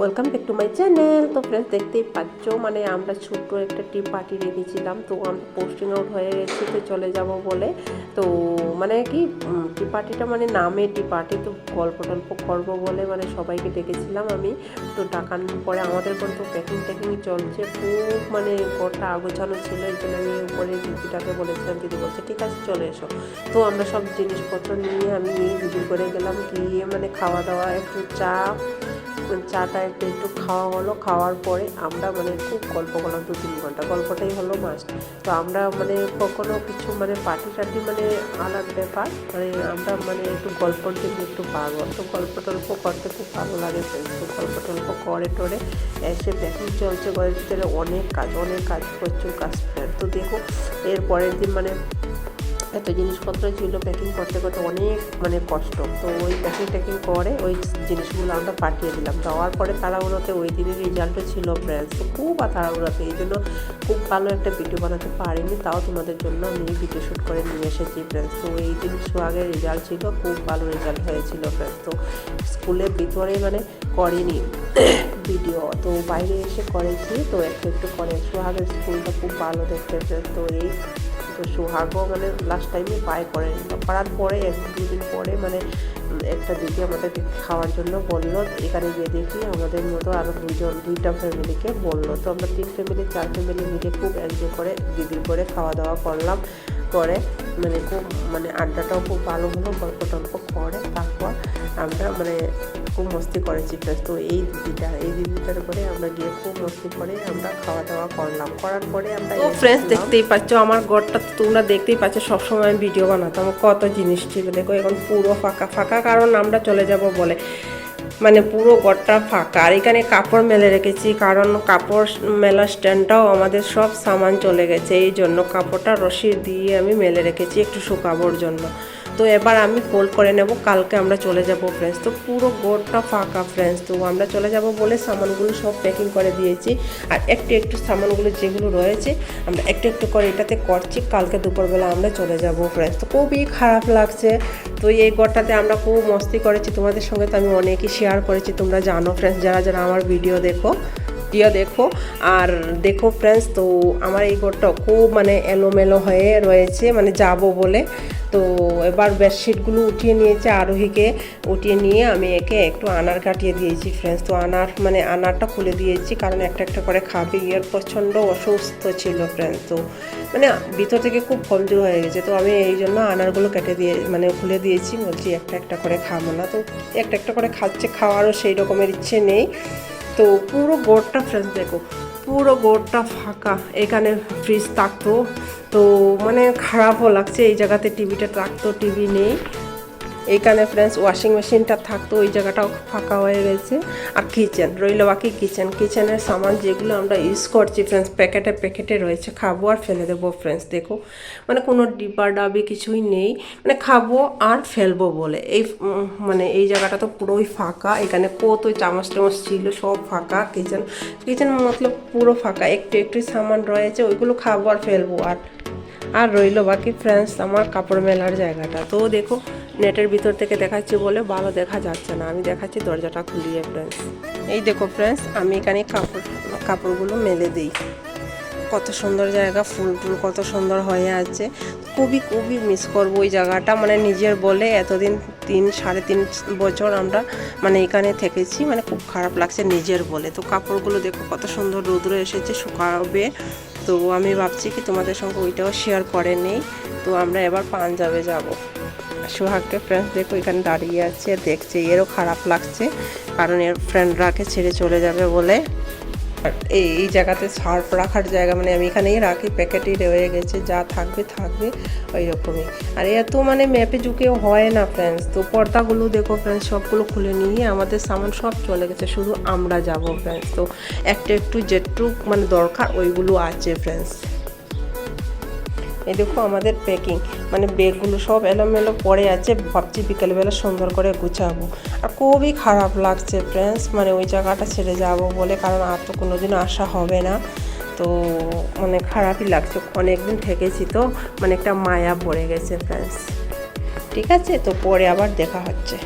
Welcome back to my channel তো friends দেখতেই পাচ্ছ মানে আমরা ছোট্ট একটা টি পার্টি রেখেছিলাম। তো আমরা পোস্টিং আউট হয়ে গেছি, তো চলে যাব বলে। তো মানে কি টি পার্টিটা মানে নামে টি পার্টি তো গল্প টল্প করব বলে মানে সবাইকে ডেকেছিলাম আমি। তো ডাকানোর পরে আমাদের কিন্তু প্যাকিং ট্যাকিং চলছে, খুব মানে ঘরটা আগোছানো ছিল, এই জন্য আমি উপরে দিদিটাকে বলেছিলাম, দিদি বলছে, ঠিক আছে, চলে এসো। তো আমরা সব জিনিসপত্র নিয়ে আমি দিদি করে গেলাম, গিয়ে মানে খাওয়া দাওয়া, একটু চা চাটা একটু একটু খাওয়া হলো। খাওয়ার পরে আমরা মানে খুব গল্প করলাম দু তিন ঘণ্টা। গল্পটাই হলো মাস্ট তো আমরা মানে কখনো কিছু মানে পার্টি টার্টি মানে আলাদা ব্যাপার। মানে আমরা মানে একটু গল্প জন্য একটু পাগল। তো গল্প টল্প করতে খুব ভালো লাগে। তো গল্প টল্প করে টরে। এসে প্যাকিং চলছে ভিতরে অনেক কাজ অনেক কাজ, প্রচুর কাজ। তো দেখো এর পরের দিন মানে এত জিনিসপত্র ছিল প্যাকিং করতে করতে অনেক মানে কষ্ট। তো ওই প্যাকিং ট্যাকিং করে ওই জিনিসগুলো আমরা পাঠিয়ে দিলাম। দেওয়ার পরে তাড়াহুড়োতে ওই দিনের রেজাল্টও ছিল ফ্রেন্ডস তো খুব তাড়াহুড়োতে, এই জন্য খুব ভালো একটা ভিডিও বানাতে পারিনি। তাও তোমাদের জন্য আমি ভিডিও শ্যুট করে নিয়ে এসেছি ফ্রেন্ডস তো এই দিন সোহাগের রেজাল্ট ছিল, খুব ভালো রেজাল্ট হয়েছিল ফ্রেন্ডস তো স্কুলের ভিতরে মানে করিনি ভিডিও তো বাইরে এসে করেছি, তো একটু একটু করে। সোহাগের স্কুলটা খুব ভালো দেখতে। তো এই তো সোহাগও মানে লাস্ট টাইমে বাই করে পাড়ার পরে, এক দুদিন পরে মানে একটা দিদি আমাদেরকে খাওয়ার জন্য বলল, এখানে গিয়ে দেখি আমাদের মতো আরও দুজন দুইটা ফ্যামিলিকে বলল। তো আমরা তিন ফ্যামিলি চার ফ্যামিলি মিলে খুব এনজয় করে দিদির করে খাওয়া দাওয়া করলাম। করে মানে খুব মানে আড্ডাটাও খুব ভালো হলো গল্প টল্প করে। আমরা মানে খুব মস্তি করেছি প্লাস তো এই দিদিটা এই দিদিটার করে আমরা গিয়ে খুব মস্তি করে আমরা খাওয়া দাওয়া করলাম। করার পরে আমরা তো ফ্রেন্ডস দেখতেই পাচ্ছ আমার ঘরটা তো তোমরা দেখতেই পাচ্ছ সবসময় আমি ভিডিও বানাতাম। কত জিনিস ছিল দেখো এখন পুরো ফাঁকা। ফাঁকা কারণ আমরা চলে যাব বলে। মানে পুরো ঘরটা ফাঁকা। আর এখানে কাপড় মেলে রেখেছি কারণ কাপড় মেলা স্ট্যান্ডটাও আমাদের সব সামান চলে গেছে। এই জন্য কাপড়টা রশি দিয়ে আমি মেলে রেখেছি একটু শুকাবোর জন্য। তো এবার আমি ফোল্ড করে নেব, কালকে আমরা চলে যাব ফ্রেন্ডস তো পুরো গোড়টা ফাঁকা ফ্রেন্ডস তো আমরা চলে যাব বলে সামানগুলো সব প্যাকিং করে দিয়েছি। আর একটু একটু সামানগুলো যেগুলো রয়েছে, আমরা একটু একটু করে এটাতে করছি। কালকে দুপুরবেলা আমরা চলে যাব ফ্রেন্ডস তো খুবই খারাপ লাগছে। তো এই ঘরটাতে আমরা খুব মস্তি করেছি। তোমাদের সঙ্গে তো আমি অনেকই শেয়ার করেছি। তোমরা জানো ফ্রেন্ডস যারা যারা আমার ভিডিও দেখো ভিডিও দেখো। আর দেখো ফ্রেন্ডস তো আমার এই ঘরটা খুব মানে এলোমেলো হয়ে রয়েছে মানে যাব বলে। তো এবার বেডশিটগুলো উঠিয়ে নিয়েছে আরোহীকে। উঠিয়ে নিয়ে আমি একে একটু আনার কাটিয়ে দিয়েছি ফ্রেন্ডস তো আনার মানে আনারটা খুলে দিয়েছি, কারণ একটা একটা করে খাবে। ইয়ার প্রচণ্ড অসুস্থ ছিল ফ্রেন্ডস তো মানে ভিতর থেকে খুব কমজোর হয়ে গেছে। তো আমি এই জন্য আনারগুলো কেটে দিয়ে মানে খুলে দিয়েছি। বলছি একটা একটা করে খাব না। তো একটা একটা করে খাচ্ছে, খাওয়ারও সেই রকমের ইচ্ছে নেই। তো পুরো গোড়টা ফ্রেশ দেখো। পুরো গোড়টা ফাঁকা। এখানে ফ্রিজ থাকতো। তো মানে খারাপও লাগছে। এই জায়গাতে টিভিটা থাকতো টিভি নেই। এইখানে ফ্রেন্ডস ওয়াশিং মেশিনটা থাকতো, ওই জায়গাটাও ফাঁকা হয়ে গেছে। আর কিচেন রইল বাকি কিচেন কিচেনের সামান যেগুলো আমরা ইউজ করছি ফ্রেন্ডস প্যাকেটে প্যাকেটে রয়েছে। খাব আর ফেলে দেবো ফ্রেন্ডস দেখো। মানে কোনো ডিব্বা ডাবি কিছুই নেই। মানে খাব আর ফেলব বলে। এই মানে এই জায়গাটা তো পুরোই ফাঁকা। এখানে কত চামচ টামচ ছিল, সব ফাঁকা কিচেন কিচেন মতলব পুরো ফাঁকা। একটু একটু সামান রয়েছে, ওইগুলো খাব আর ফেলব আর। আর রইল বাকি ফ্রেন্ডস আমার কাপড় মেলার জায়গাটা। তো দেখো নেটের ভিতর থেকে দেখাচ্ছি বলে ভালো দেখা যাচ্ছে না। আমি দেখাচ্ছি দরজাটা খুলিয়ে ফ্রেন্ডস এই দেখো ফ্রেন্ডস আমি এখানে কাপড়, কাপড়গুলো মেলে দিই। কত সুন্দর জায়গা, ফুল টুল কত সুন্দর হয়ে আছে। খুবই খুবই মিস করব ওই জায়গাটা। মানে নিজের বলে এতদিন তিন, সাড়ে তিন বছর আমরা মানে এখানে থেকেছি মানে খুব খারাপ লাগছে নিজের বলে। তো কাপড়গুলো দেখো, কত সুন্দর রৌদ্র এসেছে, শুকাবে। তো আমি ভাবছি কি তোমাদের সঙ্গে ওইটাও শেয়ার করে নেই। তো আমরা এবার পাঞ্জাবে যাব। সোহাগকে ফ্রেন্ডস দেখো এখানে দাঁড়িয়ে আছে, দেখছে, এরও খারাপ লাগছে, কারণ এর ফ্রেন্ডরাকে ছেড়ে চলে যাবে বলে। এই এই জায়গাতে সার্ফ রাখার জায়গা মানে আমি এখানেই রাখি প্যাকেটই রয়ে গেছে, যা থাকবে থাকবে ওই রকমই আর এত মানে ম্যাপে ঝুঁকেও হয় না ফ্রেন্ডস তো পর্দাগুলো দেখো ফ্রেন্ডস সবগুলো খুলে নিয়ে আমাদের সামান সব চলে গেছে, শুধু আমরা যাব ফ্রেন্ডস তো একটা একটু যেটুক মানে দরকার, ওইগুলো আছে ফ্রেন্ডস এই দেখো আমাদের প্যাকিং মানে ব্যাগগুলো সব এলোমেলো পড়ে আছে, ভাবছি বিকেলবেলা সুন্দর করে গুছাবো। আর খুবই খারাপ লাগছে ফ্রেন্ডস মানে ওই জায়গাটা ছেড়ে যাব বলে, কারণ আর তো কোনোদিন আসা হবে না। তো মানে খারাপই লাগছে, অনেকদিন থেকেছি তো মানে একটা মায়া পড়ে গেছে ফ্রেন্ডস ঠিক আছে, তো পরে আবার দেখা হচ্ছে।